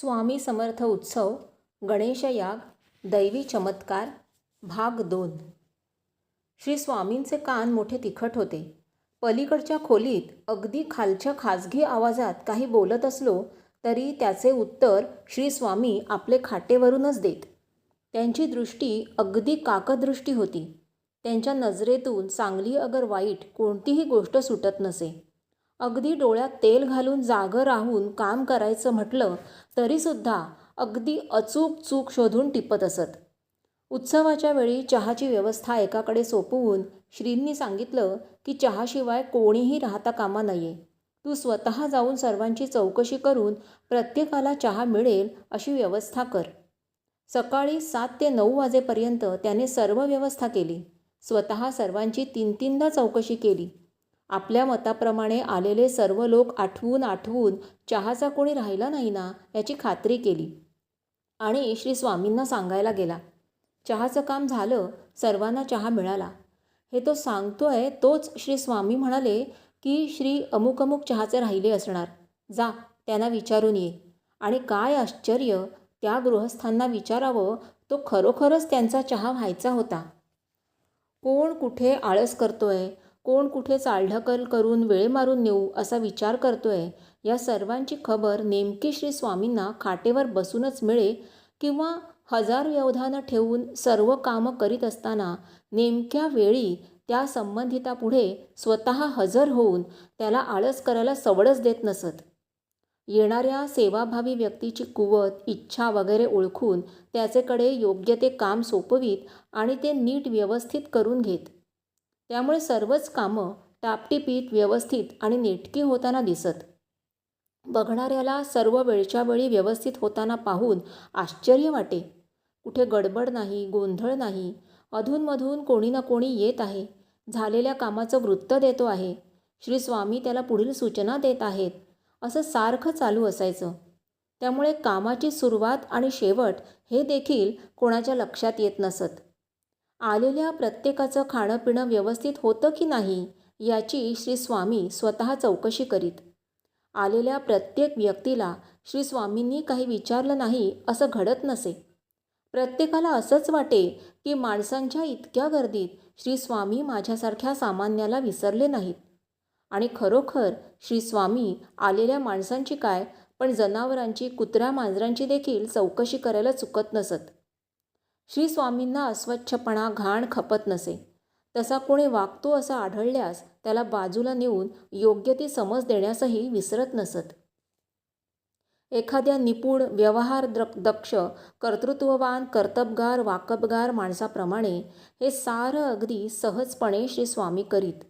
स्वामी समर्थ उत्सव गणेशयाग दैवी चमत्कार भाग दोन. श्री स्वामींचे कान मोठे तिखट होते. पलीकडच्या खोलीत अगदी खालच्या खाजगी आवाजात काही बोलत असलो तरी त्याचे उत्तर श्री स्वामी आपले खाटेवरूनच देत. त्यांची दृष्टी अगदी काकदृष्टी होती. त्यांच्या नजरेतून चांगली अगर वाईट कोणतीही गोष्ट सुटत नसे. अगदी डोळ्यात तेल घालून जागं राहून काम करायचं म्हटलं तरीसुद्धा अगदी अचूक चूक शोधून टिपत असत. उत्सवाच्या वेळी चहाची व्यवस्था एकाकडे सोपवून श्रींनी सांगितलं की चहाशिवाय कोणीही राहता कामा नये. तू स्वतः जाऊन सर्वांची चौकशी करून प्रत्येकाला चहा मिळेल अशी व्यवस्था कर. सकाळी सात ते नऊ वाजेपर्यंत त्याने सर्व व्यवस्था केली. स्वतः सर्वांची तीन तीनदा चौकशी केली. आपल्या मताप्रमाणे आलेले सर्व लोक आठवून आठवून चहाचा कोणी राहिला नाही ना याची खात्री केली. आणि श्री स्वामींना सांगायला गेला. चहाचं काम झालं सर्वांना चहा मिळाला. हे तो सांगतोय तोच श्री स्वामी म्हणाले की श्री अमुक अमुक चहाचे राहिले असणार. जा त्यांना विचारून ये. आणि काय आश्चर्य त्या गृहस्थांना विचारावं तो खरोखरच त्यांचा चहा व्हायचा होता. कोण कुठे आळस करतोय कोण कुठे चालढकल करून वेळ मारून नेऊ असा विचार करतोय या सर्वांची खबर नेमकी श्री स्वामींना खाटेवर बसूनच मिळे किंवा हजार व्यवधानं ठेवून सर्व कामं करीत असताना नेमक्या वेळी त्या संबंधितापुढे स्वतः हजर होऊन त्याला आळस करायला सवडच देत नसत. येणाऱ्या सेवाभावी व्यक्तीची कुवत इच्छा वगैरे ओळखून त्याचेकडे योग्य ते काम सोपवीत आणि ते नीट व्यवस्थित करून घेत. त्यामुळे सर्वच कामं टापटिपीत व्यवस्थित आणि नेटकी होताना दिसत. बघणाऱ्याला सर्व वेळच्या वेळी व्यवस्थित होताना पाहून आश्चर्य वाटे. कुठे गडबड नाही गोंधळ नाही. अधूनमधून कोणी ना कोणी येत आहे. झालेल्या कामाचं वृत्त देतो आहे. श्री स्वामी त्याला पुढील सूचना देत आहेत. असं सारखं चालू असायचं. त्यामुळे कामाची सुरुवात आणि शेवट हे देखील कोणाच्या लक्षात येत नसत. आलेल्या प्रत्येकाचं खाणं पिणं व्यवस्थित होतं की नाही याची श्री स्वामी स्वतः चौकशी करीत. आलेल्या प्रत्येक व्यक्तीला श्री स्वामींनी काही विचारलं नाही असं घडत नसे. प्रत्येकाला असंच वाटे की माणसांच्या इतक्या गर्दीत श्री स्वामी माझ्यासारख्या सामान्याला विसरले नाहीत. आणि खरोखर श्री स्वामी आलेल्या माणसांची काय पण जनावरांची कुत्र्या मांजरांची देखील चौकशी करायला चुकत नसत. श्री स्वामींना अस्वच्छपणा घाण खपत नसे. तसा कोणी वागतो असं आढळल्यास त्याला बाजूला नेऊन योग्य ती समज देण्यासही विसरत नसत. एखाद्या निपुण व्यवहार दक्ष कर्तृत्ववान कर्तबगार वाकबगार माणसाप्रमाणे हे सारं अगदी सहजपणे श्री स्वामी करीत.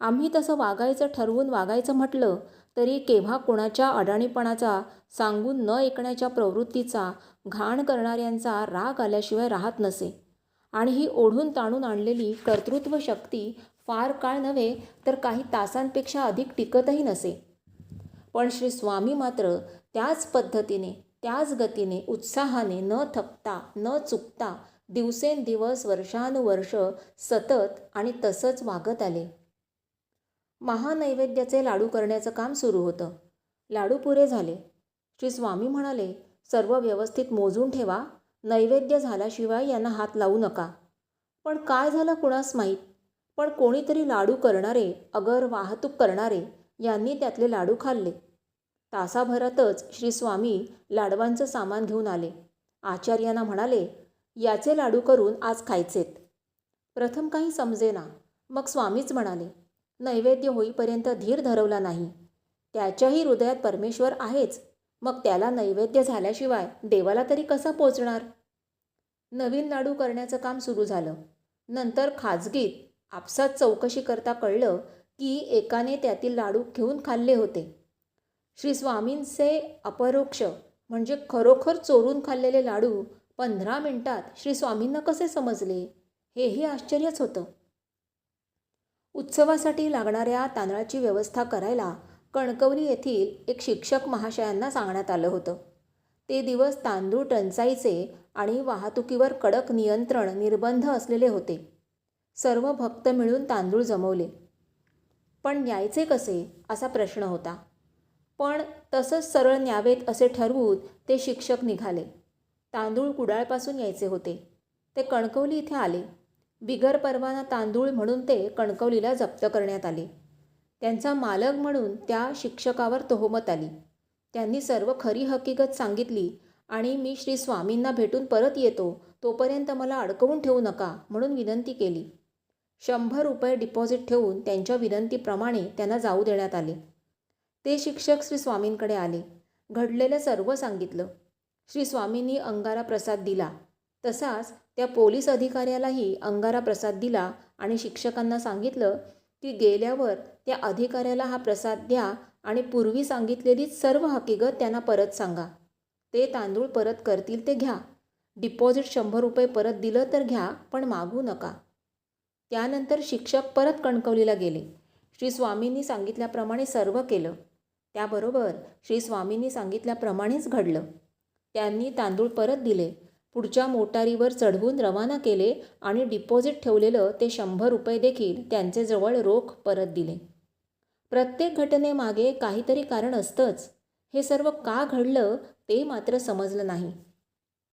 आम्ही तसं वागायचं ठरवून वागायचं म्हटलं तरी केव्हा कोणाच्या अडाणीपणाचा सांगून न ऐकण्याच्या प्रवृत्तीचा घाण करणाऱ्यांचा राग आल्याशिवाय राहत नसे. आणि ही ओढून ताणून आणलेली कर्तृत्व शक्ती फार काळ नव्हे तर काही तासांपेक्षा अधिक टिकतही नसे. पण श्री स्वामी मात्र त्याच पद्धतीने त्याच गतीने उत्साहाने न थकता न चुकता दिवसेंदिवस वर्षानुवर्ष सतत आणि तसंच वागत आले. महानैवेद्याचे लाडू करण्याचं काम सुरू होतं. लाडू पुरे झाले. श्री स्वामी म्हणाले सर्व व्यवस्थित मोजून ठेवा नैवेद्य झाल्याशिवाय यांना हात लावू नका. पण काय झालं कुणास माहीत? पण कोणीतरी लाडू करणारे अगर वाहतूक करणारे यांनी त्यातले लाडू खाल्ले. तासाभरातच श्री स्वामी लाडवांचं सामान घेऊन आले. आचार्यांना म्हणाले याचे लाडू करून आज खायचेत. प्रथम काही समजेना. मग स्वामीच म्हणाले नैवेद्य होईपर्यंत धीर धरवला नाही. त्याच्याही हृदयात परमेश्वर आहेच. मग त्याला नैवेद्य झाल्याशिवाय देवाला तरी कसा पोचणार? नवीन लाडू करण्याचं काम सुरू झालं. नंतर खाजगीत आपसात चौकशी करता कळलं की एकाने त्यातील लाडू घेऊन खाल्ले होते. श्री स्वामींचे अपरोक्ष म्हणजे खरोखर चोरून खाल्लेले लाडू पंधरा मिनिटात श्री स्वामींना कसे समजले? हेही आश्चर्यच होतं. उत्सवासाठी लागणाऱ्या तांदळाची व्यवस्था करायला कणकवली येथील एक शिक्षक महाशयांना सांगण्यात आलं होतं. ते दिवस तांदूळ टंचाईचे आणि वाहतुकीवर कडक नियंत्रण निर्बंध असलेले होते. सर्व भक्त मिळून तांदूळ जमवले. पण न्यायचे कसे? असा प्रश्न होता. पण तसंच सरळ न्यावेत असे ठरवून ते शिक्षक निघाले. तांदूळ कुडाळपासून यायचे होते. ते कणकवली इथे आले. बिगर परवाना तांदूळ म्हणून ते कणकवलीला जप्त करण्यात आले. त्यांचा मालक म्हणून त्या शिक्षकावर तोहमत आली. त्यांनी सर्व खरी हकीकत सांगितली आणि मी श्री स्वामींना भेटून परत येतो तोपर्यंत मला अडकवून ठेवू नका म्हणून विनंती केली. शंभर रुपये डिपॉझिट ठेवून त्यांच्या विनंतीप्रमाणे त्यांना जाऊ देण्यात आले. ते शिक्षक श्री स्वामींकडे आले. घडलेलं सर्व सांगितलं. श्री स्वामींनी अंगारा प्रसाद दिला. तसाच त्या पोलीस अधिकाऱ्यालाही अंगारा प्रसाद दिला आणि शिक्षकांना सांगितलं की गेल्यावर त्या अधिकाऱ्याला हा प्रसाद द्या आणि पूर्वी सांगितलेली सर्व हकीकत त्यांना परत सांगा. ते तांदूळ परत करतील ते घ्या. डिपॉझिट शंभर रुपये परत दिलं तर घ्या पण मागू नका. त्यानंतर शिक्षक परत कणकवलीला गेले. श्री स्वामींनी सांगितल्याप्रमाणे सर्व केलं. त्याबरोबर श्री स्वामींनी सांगितल्याप्रमाणेच घडलं. त्यांनी तांदूळ परत दिले. पुढच्या मोटारीवर चढवून रवाना केले आणि डिपॉझिट ठेवलेलं ते शंभर रुपये देखील त्यांचेजवळ रोख परत दिले. प्रत्येक घटनेमागे काहीतरी कारण असतंच. हे सर्व का घडलं ते मात्र समजलं नाही.